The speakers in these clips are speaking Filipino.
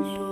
sul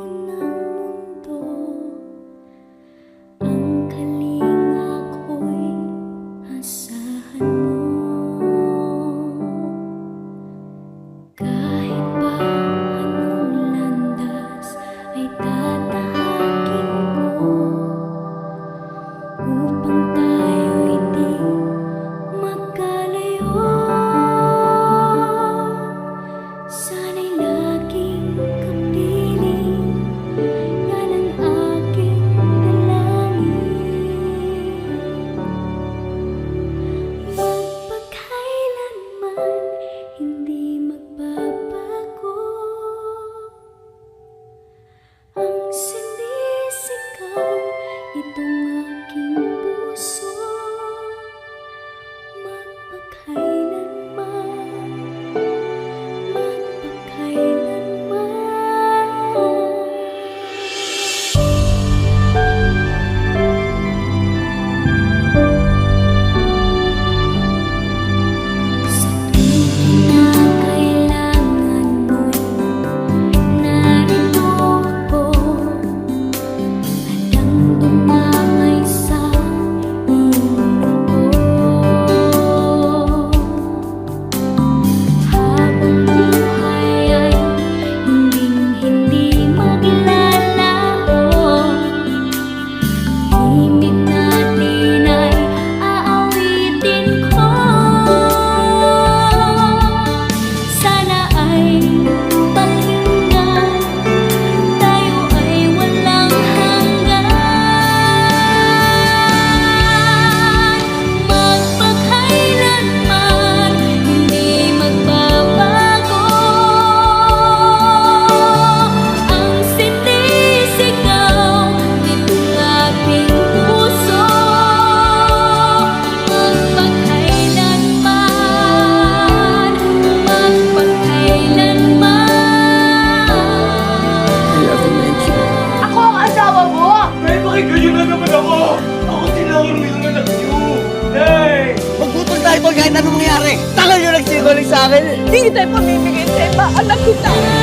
sa akin, hindi tayo pamimigay sa iba, anak kita.